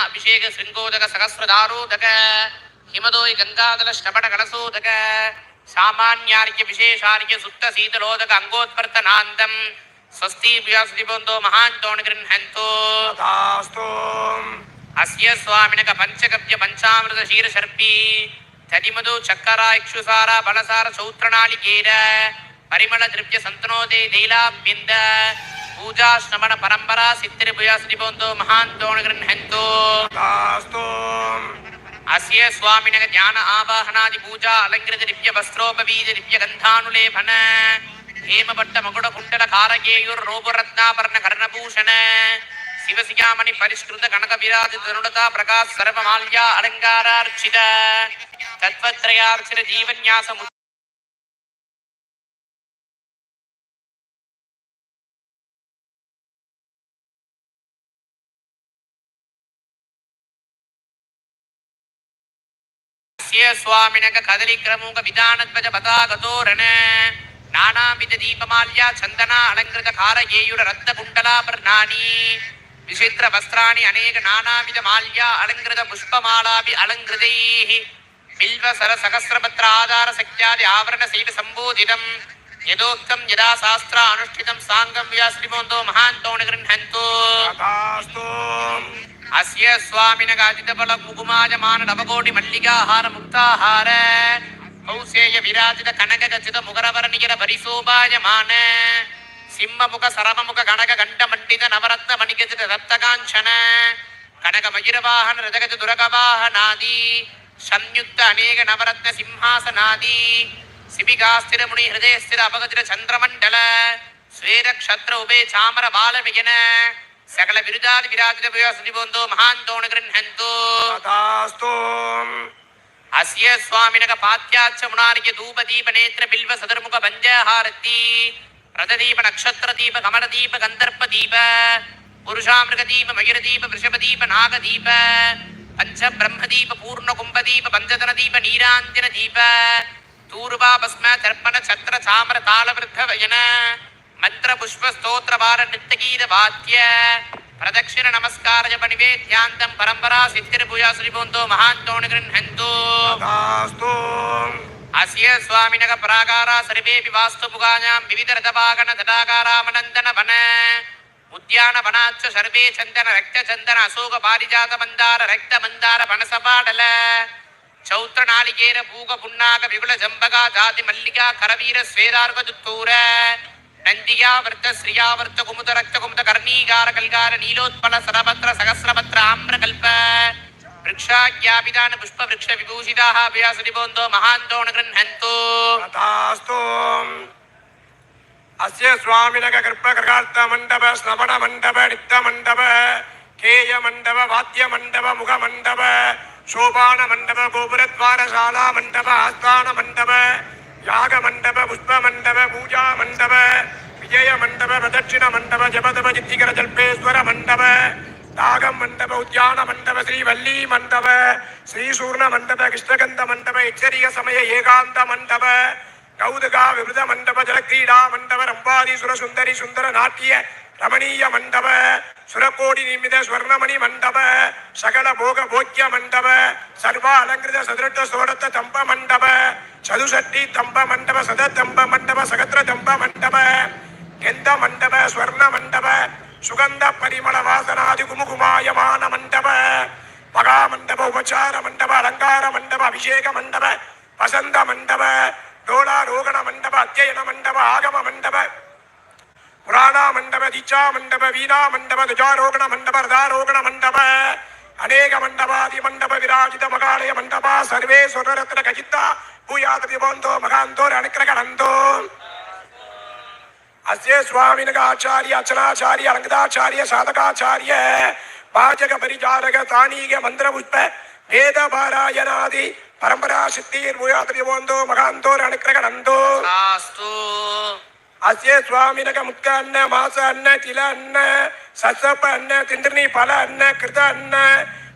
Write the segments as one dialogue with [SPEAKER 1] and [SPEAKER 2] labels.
[SPEAKER 1] அபிஷேக சிங்கோதக சகசிரதாரோதக ஹிமதோய் கங்காதல ஸ்ரபண கலசோதக சாமானியாரிய விசேஷாரிய சுத்த சீதலோதக அங்கோத்பர்த்த நாந்தம் ஸ்வஸ்தி பியாசுதிபந்தோ மகான் தோணுகிருஹந்தோ அஸ்ய சுவாமினக பஞ்சகவ்ய பஞ்சாமிருத ஷீரசர்பி ததிமது சக்கரா இக்ஷுசார பலசார சௌத்ரநாளிகேர பரிமள திருப்திய சந்தனோதே தைலாபியந்த ಪೂಜಾ ಶ್ರವಣ ಪರಂಪರಾ ಸಿತ್ತಿರಿ ಭುಯ ಶ್ರೀಬಂಧು ಮಹಾಂತೋಣ ಗೃಹಂತು ಅಸ್ಯ ಸ್ವಾಮಿನ ಜ್ಞಾನ ಆವಾಹನಾದಿ ಪೂಜಾ ಅಲಂಕೃತ ದಿವ್ಯ ವಸ್ತ್ರೋಪವೀಜ ದಿವ್ಯ ಗಂಧಾನುಲೇಪನ ಹೇಮಭಟ್ಟ ಮಗುಡ ಕುಂಡಲ ಕಾರಗೇಯುರ್ ರೂಪರತ್ನಾಭರಣ ಕರ್ಣಭೂಷಣ ಶಿವಸಿಯಾಮಣಿ ಪರಿಷ್ಕೃತ ಕನಕ ವಿರಾಜ ತನುಡತಾ ಪ್ರಕಾಶ್ ಸರ್ವಮಾಲ್ಯ ಅಲಂಕಾರಾರ್ಚಿತ ತತ್ವತ್ರಯಾರ್ಚಿತ ಜೀವನ್ಯಾಸ ಮು- स्य स्वामिनक कदलीक्रमुक विधानध्वज पताकतोरण नानाविध दीपमाल्या चन्दना अलङ्कृत कारगेयुर रत्नकुण्डलाभरणानि विचित्र वस्त्राणि अनेक नानाविध माल्या अलङ्कृत पुष्पमालाभि अलङ्कृतैः बिल्वसर सहस्रपत्र आधार सख्यादि आवरण सैव सम्बोधितम् यदोक्तं यदा शास्त्र अनुष्ठितं साङ्गं व्याश्रिमोन्दो महान्तोण गृह्णन्तु
[SPEAKER 2] तथास्तु ಅಸ್ಯ
[SPEAKER 1] அஸ்ய சுவாமினக அஜிதபல முகுமாஜமான நவகோடி மல்லிகாஹார முக்தாஹார கௌசேய விராஜித கனக கச்சித முகரவர நிகர பரிசோபாயமான சிம்மமுக சரமமுக கனக கண்ட மண்டித நவரத்ன மணிகஜித ரத்தகாஞ்சன கனக மகிரவாகன ரதகஜ துரகவாகநாதி சம்யுக்த அநேக நவரத்ன சிம்ஹாசநாதி சிபிகாஸ்திரமுனி ஹிருதயஸ்திர அபகஜிர சந்திரமண்டல ஸ்வேரக்ஷத்ர உபே சாமர பாலவியன சகல விருதாதி விராஜித பிரயோசதி போந்தோ மகாந்தோணு கிருஹந்தோ
[SPEAKER 2] ததாஸ்தோம்
[SPEAKER 1] அஸ்ய சுவாமினக பாத்யாச்ச முனாரிய தூப தீப நேத்திர பில்வ சதுர்முக பஞ்சஹாரத்தி. ரததீப நக்ஷத்திர தீப கமர தீப கந்தர்ப்ப தீப. புருஷாமிருக தீப மயூர தீப ரிஷப தீப நாக தீப. பஞ்ச பிரம்ம தீப பூர்ண கும்ப தீப பஞ்சதன தீப நீராஞ்சன தீப. தூர்வா பஸ்ம தர்ப்பண சத்திர சாமர தாள வயன. मन्त्रपुष्पस्तोत्रभारनृत्यगीतवाद्य प्रदक्षिणनमस्कारजपनिवेद्यान्तं परम्परा सिद्धिर्भूया श्रीभवन्तो महान्तोणि गृह्णन्तु अस्य स्वामिनः प्राकारा सर्वेऽपि वास्तु पुगायां विविधरथभागण तटाकारामनन्दन वन उद्यानवनाच्च सर्वे चन्दन रक्तचन्दन अशोक पारिजातमन्दार रक्तमन्दार वनसपाडल चौत्रनालिकेर भूगपुण्णाक विपुलजम्बका जातिमल्लिका करवीर स्वेदार्वदुत्तूर நந்தியாவர்த்த ஸ்ரீயாவர்த்த குமுத ரக்த குமுத கர்ணீகார கல்கார நீலோத்பல சரபத்ர சகசிரபத்ர ஆம்ர கல்ப விருக்ஷாக்யாபிதான புஷ்ப விருக்ஷ விபூஷிதாக அபியாச நிபோந்தோ மகாந்தோண கிருஹந்தோ
[SPEAKER 2] ததாஸ்தோம் அஸ்ய சுவாமினக கிருப்ப கிருகார்த்த மண்டப ஸ்னபன மண்டப நித்த மண்டப கேய மண்டப வாத்திய மண்டப முக மண்டப சோபான மண்டப கோபுரத்வாரசாலா மண்டப ஆஸ்தான மண்டப யாக மண்டப புஷ்ப மண்டப பூஜா மண்டப விஜய மண்டப பிரதட்சிண மண்டப ஜபதப சித்திகர ஜல்பேஸ்வர மண்டப தாகம் மண்டப உத்தியான மண்டப ஸ்ரீ வள்ளி மண்டப ஸ்ரீ சூர்ண மண்டப கிருஷ்ணகந்த மண்டப எச்சரிய சமய ஏகாந்த மண்டப கௌதுகா விபத மண்டப ஜலக்ரீடா மண்டப ரம்பாதி சுர சுந்தர நாட்டிய ரமணீய மண்டப சுரக்கோடி நிமித ஸ்வர்ணமணி மண்டப சகல போக போக்கிய மண்டப சர்வ அலங்கிருத சதுரட்ட சோடத்த தம்ப மண்டப சதுசட்டி தம்ப மண்டப சத தம்ப மண்டப சகத்திர தம்ப மண்டப எந்த மண்டப ஸ்வர்ண மண்டப சுகந்த பரிமள வாசனாதி குமுகுமாயமான மண்டப மகா மண்டப உபச்சார மண்டப அலங்கார மண்டப அபிஷேக மண்டப வசந்த மண்டப டோலா ரோகண மண்டப அத்தியன மண்டப ஆகம மண்டப புராணா மண்டப தீட்சா மண்டப வீணா மண்டப துஜாரோகண மண்டப ரதாரோகண மண்டப அநேக மண்டபாதி மண்டப விராஜித மகாலய மண்டபா சர்வே சொர்ணரத்ன கஜித்தா பூயாதிரி போந்தோ மகாந்தோர் அனுக்கிரகணந்தோ அஸ்ய சுவாமினக ஆச்சாரிய அச்சனாச்சாரிய அரங்கதாச்சாரிய சாதகாச்சாரிய பாஜக பரிச்சாரக தானீக மந்திரபுஷ்ப வேத பாராயணாதி பரம்பரா சித்தீர் பூயாதிரி போந்தோ மகாந்தோர் அனுக்கிரகணந்தோ అసే స్వామినక ముక్క అన్న మాస అన్న తిల అన్న సత్సప్ప అన్న తిండ్రిని పల అన్న కృత అన్న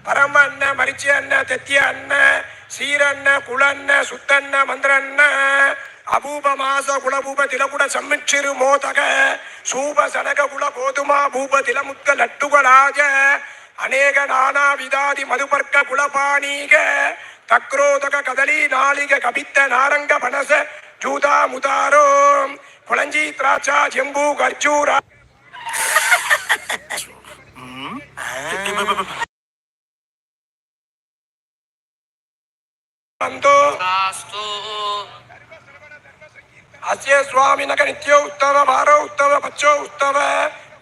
[SPEAKER 2] పరమ అన్న మరిచి అన్న తెత్య అన్న సీరన్న కుళన్న సుత్తన్న మంత్రన్న ಅಭೂಪ ಮಾಸ ಕುಳಭೂಪ ತಿಲಕುಡ ಸಮ್ಮಿಕ್ಷಿರು ಮೋತಕ ಸೂಪ ಸನಕ ಕುಳ ಗೋಧುಮ ಭೂಪ ತಿಲಮುತ್ತ ಲಟ್ಟುಗಳಾಜ ಅನೇಕ ನಾನಾ ವಿಧಾದಿ ಮಧುಪರ್ಕ ಕುಳಪಾಣೀಗ ತಕ್ರೋತಕ ಕದಲಿ ನಾಳಿಗ ಕಬಿತ್ತ ನಾರಂಗ ಬಣಸ ಜೂತಾ ಮುತಾರೋ കൊളഞ്ചി ത്രാച്ച ജംബു ഖർജൂര अस्य स्वामिनक नित्य उत्तम भार उत्तम पचो उत्तम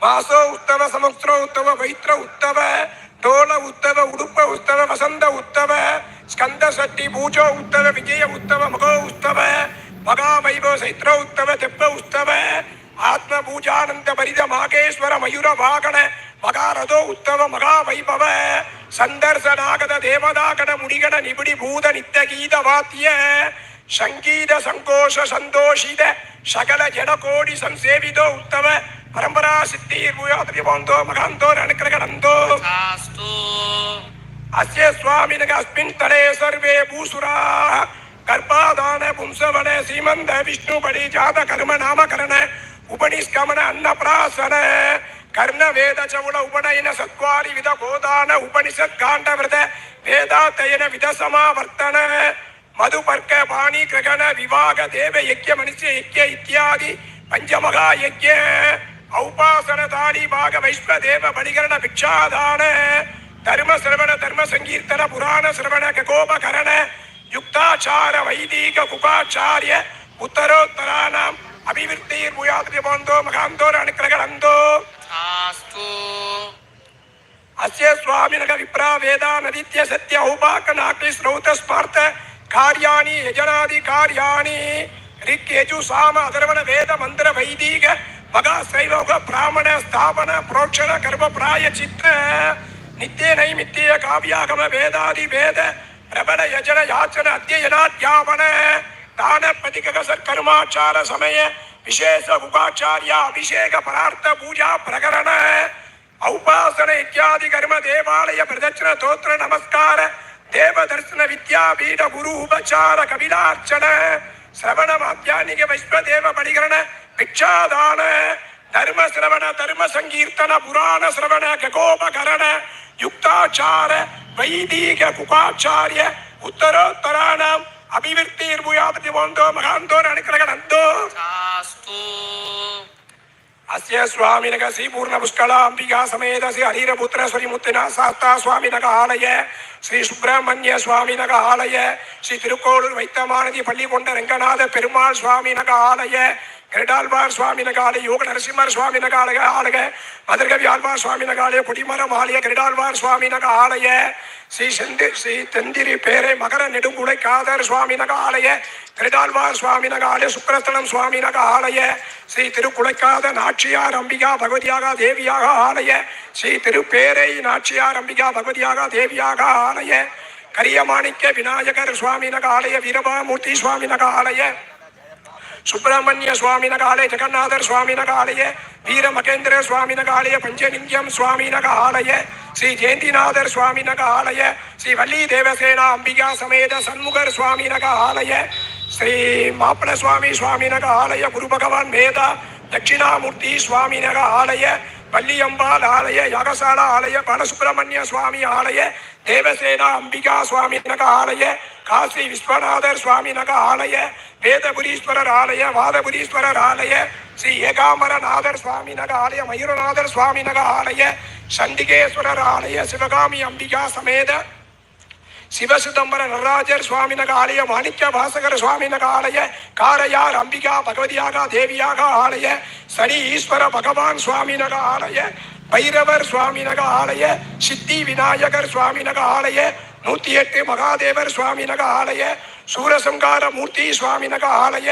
[SPEAKER 2] वासो उत्तम समुद्र उत्तम वैत्र उत्तम ढोल उत्तम उड़प उत्तम वसंद उत्तम स्कंद सटी पूजो उत्तम विजय उत्तम मगो उत्तम மகாவைபவ சைத்ர உத்தவ தெப்ப உத்தவ ஆத்ம பூஜானந்த பரித மாகேஸ்வர மயூர வாகன மகாரதோ உத்தவ மகாவைபவ சந்தர்சனாகத தேவதாகட முடிகட நிபிடி பூத நித்த கீத வாத்திய சங்கீத சங்கோஷ சந்தோஷித சகல ஜடகோடி சம்சேவிதோ உத்தவ பரம்பரா சித்தீர் பூயாத்ரிபோந்தோ மகாந்தோ அனுக்கிரகணந்தோ அஸ்ய சுவாமினக அஸ்மின் தலே சர்வே பூசுரா. கர்ப்பாதான பும்சவன சீமந்த விஷ்ணுபடி ஜாத கர்ம நாமகரண உபனிஷ்கமன அன்னபிராசன கர்ண வேத சவுள உபநயன சத்வாரி வித கோதான உபனிஷத் காண்ட விரத வேதாத்தயன வித சமாவர்த்தன மதுபர்க்க பாணி கிரகண விவாக தேவ யக்கிய மனுஷ யக்கிய இத்தியாதி பஞ்சமகா யக்கிய ஔபாசன தாடி பாக வைஸ்வ தேவ பலிகரண பிக்ஷாதான தர்ம சிரவண தர்ம சங்கீர்த்தன புராண சிரவண ககோபகரண யுக்தாச்சார வைதீக குகாச்சாரிய உத்தரோத்தராணாம் அபிவிருத்தியில் உயாதிரி போந்தோ மகாந்தோர் அனுக்கிரகந்தோ அஸ்ய சுவாமினக விப்ரா வேதா நதித்ய சத்ய உபாக்க நாட்டி ஸ்ரௌத ஸ்பார்த்த காரியாணி யஜனாதி காரியாணி. ரிக் யஜு சாம அதர்வண வேத மந்திர வைதீக மகா சைலோக பிராமண ஸ்தாபன புரோட்சண கர்ம பிராய சித்த நித்திய நைமித்திய காவியாகம வேதாதி வேத ரமண யஜன யாச்சன அத்தியனாத் யாமன தான பதிகசர் கர்மாச்சார சமய விசேஷ உபாச்சாரியா அபிஷேக பரார்த்த பூஜா பிரகரண ஔபாசன இத்தியாதி கர்ம தேவாலய பிரதட்சண தோத்திர நமஸ்கார தேவ தரிசன வித்யா பீட குரு உபச்சார கபிலார்ச்சன சிரவண வாத்தியானிக வைஸ்வ தேவ படிகரண பிக்ஷாதான ಧರ್ಮ ಶ್ರವಣ ಧರ್ಮ ಸಂಕೀರ್ತನ ಪುರಾಣ ಶ್ರವಣ ಖಗೋಪಕರಣ ಯುಕ್ತಾಚಾರ ವೈದಿಕ ಕುಕಾಚಾರ್ಯ ಉತ್ತರೋತ್ತರಾಣ ಅಭಿವೃದ್ಧಿ ಭೂಯಾಪತಿ ಬಂದೋ ಮಹಾಂತೋರ ಅನುಗ್ರಹಣಂತೋ ಅಸ್ಯ ಸ್ವಾಮಿನಗ ಶ್ರೀ ಪೂರ್ಣ ಪುಷ್ಕಳ ಅಂಬಿಕಾ ಸಮೇತ ಶ್ರೀ ಹರಿರಪುತ್ರ ಶ್ರೀಮುತ್ತಿನ ಸಾಸ್ತಾ ಸ್ವಾಮಿನಗ ಆಲಯ ಶ್ರೀ ಸುಬ್ರಹ್ಮಣ್ಯ ಸ್ವಾಮಿನಗ ಆಲಯ ಶ್ರೀ ತಿರುಕೋಳೂರು ವೈದ್ಯಮಾನದಿ ಪಳ್ಳಿ ಕೊಂಡ ರಂಗನಾಥ ಪೆರುಮಾಳ್ ಸ್ವಾಮಿನಗ ಆಲಯ ஏடாழ்வார் ஆலய கருடாழ்வார் யோக நரசிம்மர் சுவாமினக ஆலய ஆலய மதுர்கவி ஆழ்வார் சுவாமினக ஆலய குடிமரம் ஆலய கருடாழ்வார் சுவாமினக ஆலய ஸ்ரீ செந்தி ஸ்ரீ தெந்திரி பேரை மகர நெடுங்குடை காதர் சுவாமினக ஆலய கருடாழ்வார் சுவாமினக ஆலய சுக்கரஸ்தலம் சுவாமினக ஆலய ஸ்ரீ திருக்குளைக்காத நாச்சியார் அம்பிகா பகவதியாக தேவியாக ஆலய ஸ்ரீ திருப்பேரை நாச்சியார் அம்பிகா பகவதியாக தேவியாக ஆலய கரியமாணிக்க விநாயகர் சுவாமினக ஆலய வீரபாமூர்த்தி சுவாமினக ஆலய சுப்பிரமணிய சுவாமினகாலய ஜெகநாதர் சுவாமினகாலய வீர மகேந்திர சுவாமினகாலய பஞ்சலிங்கம் சுவாமினகாலய ஸ்ரீ ஜெயந்திநாதர் சுவாமினகாலய ஸ்ரீ வள்ளி தேவசேனா அம்பிகா சமேத சண்முகர் சுவாமினகாலய ஸ்ரீ மாப்பிள சுவாமி சுவாமினகாலய குரு பகவான் மேதா தட்சிணாமூர்த்தி சுவாமினக ஆலய வள்ளியம்பாள் ஆலய யாகசாலா ஆலய பாலசுப்பிரமணிய சுவாமி ஆலய தேவசேனா அம்பிகா சுவாமி நக ஆலய காசி விஸ்வநாதர் சுவாமி நக ஆலய வேதபுரீஸ்வரர் ஆலய வாதபுரீஸ்வரர் ஆலய ஸ்ரீ ஏகாம்பரநாதர் சுவாமி நக ஆலய மயூரநாதர் சுவாமி நக ஆலய சண்டிகேஸ்வரர் ஆலய சிவகாமி அம்பிகா சமேத சிவசிதம்பர நடராஜர் சுவாமி நக ஆலய மாணிக்க பாசகர் சுவாமி நக ஆலய காரையார் அம்பிகா பகவதியாக தேவியாக ஆலய சனி ஈஸ்வர பகவான் சுவாமி நக ஆலய பைரவர் சுவாமிநக ஆலய சித்தி விநாயகர் சுவாமிநக ஆலய நூத்தி எட்டு மகாதேவர் சுவாமிநக ஆலய சூரசங்கார மூர்த்தி சுவாமிநக ஆலய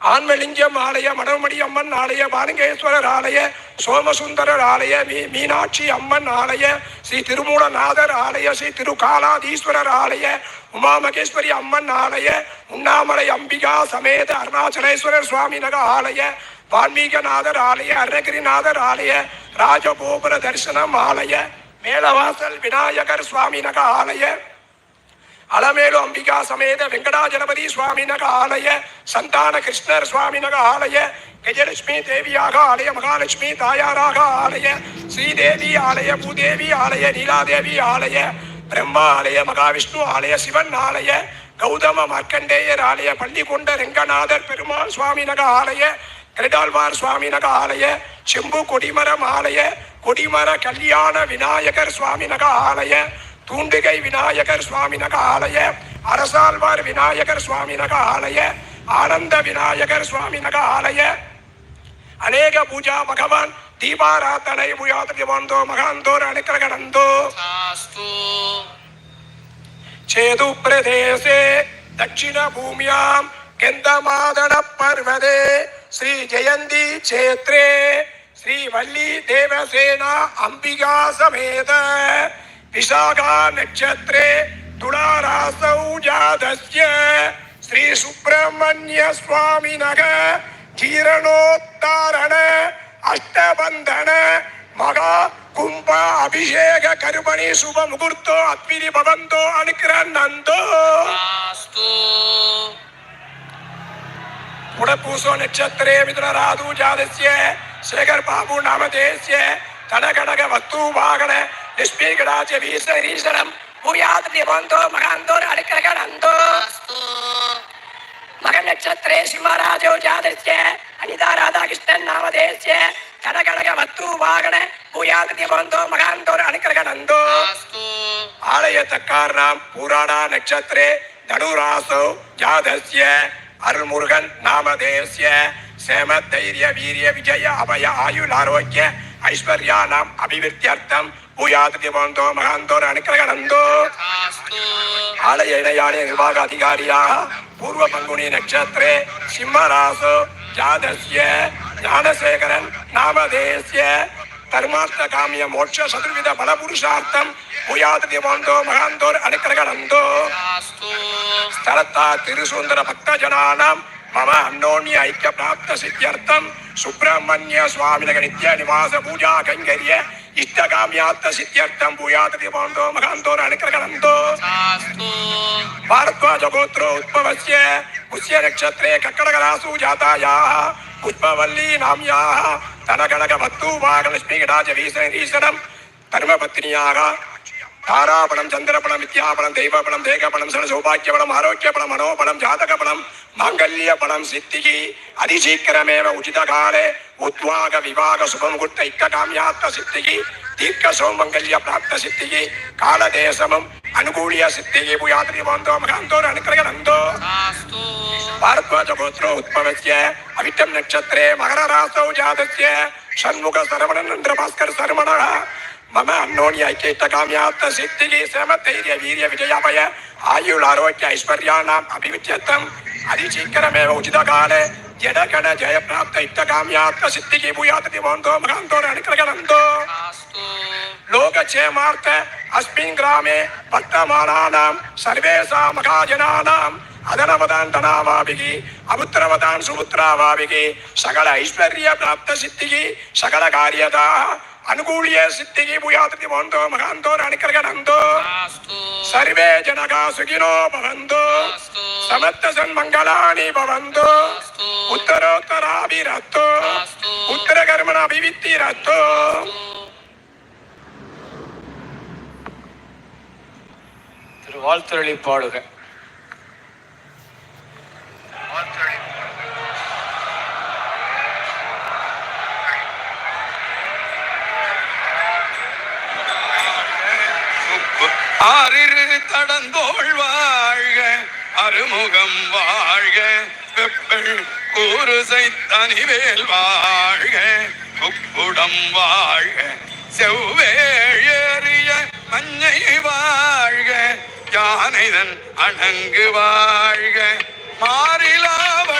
[SPEAKER 2] ஆன்மலிங்கம் ஆலய மடமடி அம்மன் ஆலய பாலிங்கேஸ்வரர் ஆலய சோமசுந்தரர் ஆலய மீ மீனாட்சி அம்மன் ஆலய ஸ்ரீ திருமூலநாதர் ஆலய ஸ்ரீ திருகாலாதீஸ்வரர் ஆலய உமா மகேஸ்வரி அம்மன் ஆலய உண்ணாமலை அம்பிகா சமேத அருணாச்சலேஸ்வரர் சுவாமிநக ஆலய வால்மீகநாதர் ஆலய அருணகிரிநாதர் ஆலய ராஜகோபுர தரிசனம் ஆலய மேலவாசல் விநாயகர் சுவாமி நக ஆலய அலமேலு அம்பிகா சமேத வெங்கடாஜலபதி சுவாமி நக ஆலய சந்தான கிருஷ்ணர் சுவாமி நக ஆலய கஜலட்சுமி தேவியாக ஆலய மகாலட்சுமி தாயாராக ஆலய ஸ்ரீதேவி ஆலய பூதேவி ஆலய நீலாதேவி ஆலய பிரம்மா ஆலய மகாவிஷ்ணு ஆலய சிவன் ஆலய கௌதம மார்க்கண்டேயர் ஆலய பள்ளி ரெங்கநாதர் பெருமாள் சுவாமி நக ஆலய ரெடால்வார் சுவாமிநக ஆலய செம்பு கொடிமரம் ஆலய கொடிமர கல்யாண விநாயகர் சுவாமிநக ஆலய தூண்டிகை விநாயகர் சுவாமிநக ஆலய அரசாழ்வார் விநாயகர் சுவாமிநக ஆலய ஆனந்த விநாயகர் சுவாமிநக ஆலய அநேக பூஜா பகவான் தீபாராத்தனை புயாத்திரி வாழ்ந்தோ மகாந்தோர் அணுக்கர சேது பிரதேசே தட்சிண பூமியாம் கெந்தமாதன பர்வதே. ஸ்ரீ ஜெயந்தி சேத்ரே ஸ்ரீ வள்ளி தேவசேனா அம்பிகா சமேத விசாகா நட்சத்திரே துளாராசௌ ஜாதஸ்ய ஸ்ரீ சுப்பிரமணிய சுவாமி நக அஷ்டபந்தன மகா கும்ப அபிஷேக கருமணி சுப முகூர்த்தோ அத்விதி பவந்தோ அனுக்கிற நந்தோ புடப்பூசோ நட்சத்திரே மிதுனராது ஜாதசிய சேகர் பாபு நாமதேசிய தனகடக வஸ்து வாகன லட்சுமி கடாச்ச வீசரீசனம் பூயாத் நிபந்தோ மகாந்தோ அடுக்கரகனந்தோ மக நட்சத்திரே சிம்மராஜோ ஜாதசிய அனிதா ராதாகிருஷ்ணன் நாமதேசிய கனகனக வத்து வாகன பூயாத் நிபந்தோ மகாந்தோ அடுக்கரகனந்தோ ஆலய தக்காராம் பூராணா நட்சத்திரே தனுராசோ ஜாதசிய அருள்முருகன் நாம தேசிய சேம தைரிய வீரிய விஜய அபய ஆயுள் ஆரோக்கிய ஐஸ்வர்யா நாம் அபிவிருத்தி அர்த்தம். பூயாதிரி போந்தோ மகாந்தோர் அனுக்கிரகணந்தோ ஆலய இணையாலய நிர்வாக அதிகாரியா பூர்வ பங்குனி நட்சத்திரே சிம்மராசு ஜாதஸ்ய ஞானசேகரன் நாமதேசிய ధర్మార్థకామ్య మోక్ష చతుర్విధ బల పురుషార్థం భూయాత్ దివంతో మహాంతోర్ అనుకరగణంతో స్థలతా తిరుసుందర భక్త జనానాం మమ అన్నోన్య ఐక్య ప్రాప్త సిద్ధ్యర్థం సుబ్రహ్మణ్య స్వామినగ నిత్య నివాస పూజా కైంకర్య ఇష్టకామ్యాత్త సిద్ధ్యర్థం భూయాత్ దివంతో మహాంతోర్ అనుకరగణంతో భారద్వాజ గోత్రోద్భవస్య పుష్య నక్షత్రే కక్కడగరాసు జాతాయా புஷ்பவல்லி நாம்யாக தனகனக பத்தூபாக லட்சுமிகடாஜ வீசரீசனம் தர்மபத்னியாக தாராபணம் சந்திரபணம் வித்யாபணம் தெய்வபணம் தேகபணம் சன சௌபாக்கியபணம் ஆரோக்கியபணம் மனோபணம் ஜாதகபணம் மாங்கல்யபணம் சித்திகி. அதிசீக்கிரமேவ உச்சித உத்வாக விவாக சுபம் குட்ட இக்க காமியாத்த சித்திகி. தீர்க்க சோமங்கல்ய பிராப்த சித்திகி காலதேசமம் அனுகூலிய சித்திகி புயாத்ரி மாந்தோ மகாந்தோர் அனுக்கிரகந்தோ பார்த்வஜகோத்ரோ உத்பவசிய அவிட்டம் நட்சத்திரே மகர ராசௌ ஜாதசிய ஷண்முக சரவணன் என்ற பாஸ்கர் சரவணா. மம அன்னோன்ய ஐக்கியத்த காமியாத்த சித்திகி சிரம தைரிய வீரிய விஜயாபய ஆயுள் ஆரோக்கிய ஐஸ்வர்யானாம் அபிவிச்சத்தம் அதிசீக்கிரமேவ உச்சித காலே జడకడ జయప్రాప్త ఇత్తకామ్యాత్మ సిద్ధికి భూయాతతి మోంతో మగాంతో అణికరగణంతో లోకక్షేమార్థ అస్మిన్ గ్రామే వర్తమానానాం సర్వేషా మగాజనానాం అదనవదాన్ ధనావాభికి అపుత్రవదాన్ సుపుత్రావాభికి సకల ఐశ్వర్య ప్రాప్త సిద్ధికి సకల కార్యత అనుకూల్య సిద్ధికి భూయాతి మోందో మహాంతో అనుకరగనంతో సర్వే జనగా సుఖినో భవంతు సమత్త సన్మంగళాని భవంతు ఉత్తరోత్తరాభిరత్తు
[SPEAKER 1] ఉత్తర
[SPEAKER 2] కర్మణ అభివిత్తి రత్తు
[SPEAKER 3] திருவாழ்த்துறளி பாடுக ஆறிரு தடந்தோள் வாழ்க அருமுகம் வாழ்க வெப்பள் கூறுசை தனிவேல் வாழ்க குப்புடம் வாழ்க செவ்வேறிய மஞ்சை வாழ்க யானைதன் அணங்கு வாழ்க மாறிலாவ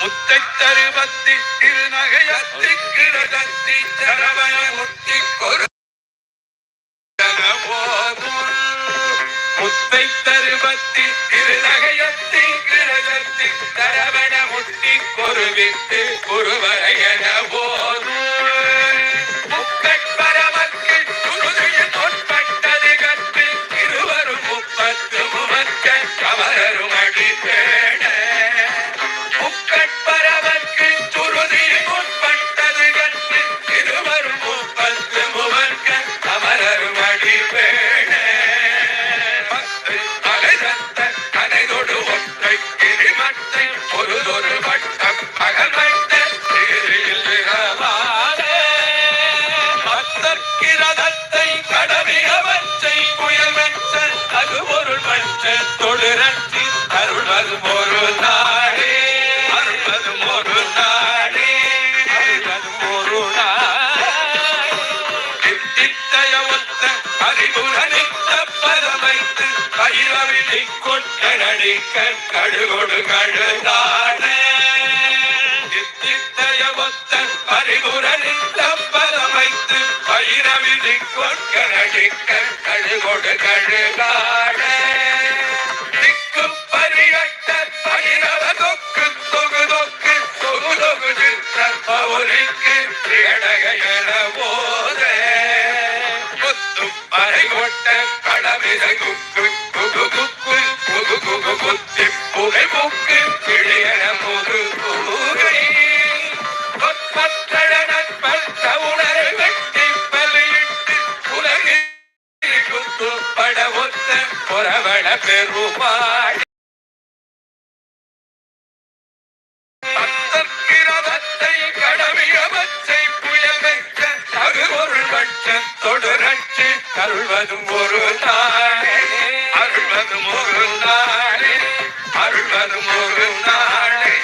[SPEAKER 3] முத்தை தருவத்தி திரு நகையத்தி கிடதத்தி தரவன முத்தி கொரு முத்தை தருவத்தி திரு நகையத்தி கிரகத்தி தரவண முத்தி கொருவித்து குருவரையன பரமைத்து பயிரவிலை கொட்ட நடிக்க கடுகொடு கழுதான நித்திய ஒத்த அறிவுரணித்த பரமைத்து கொட்ட நடிக்க கடுகொடு குகு புகை முக்கு பிழையன முது புகை கொற்பற்றட நட்பற்ற உணரை வெட்டி பலியிட்டு உலகில் குத்து பட ஒத்த புறவள பெருமாள். பத்தற்கிரதத்தை கடமியவற்றை தொடரட்சி அருள்வதும் ஒரு நாள் அருள்வதும் ஒரு நாள் அருள்வதும் ஒரு நாளே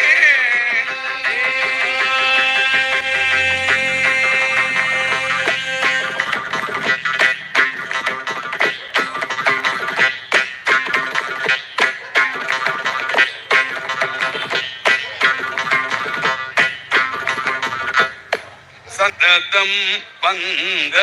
[SPEAKER 3] சததம் பங்க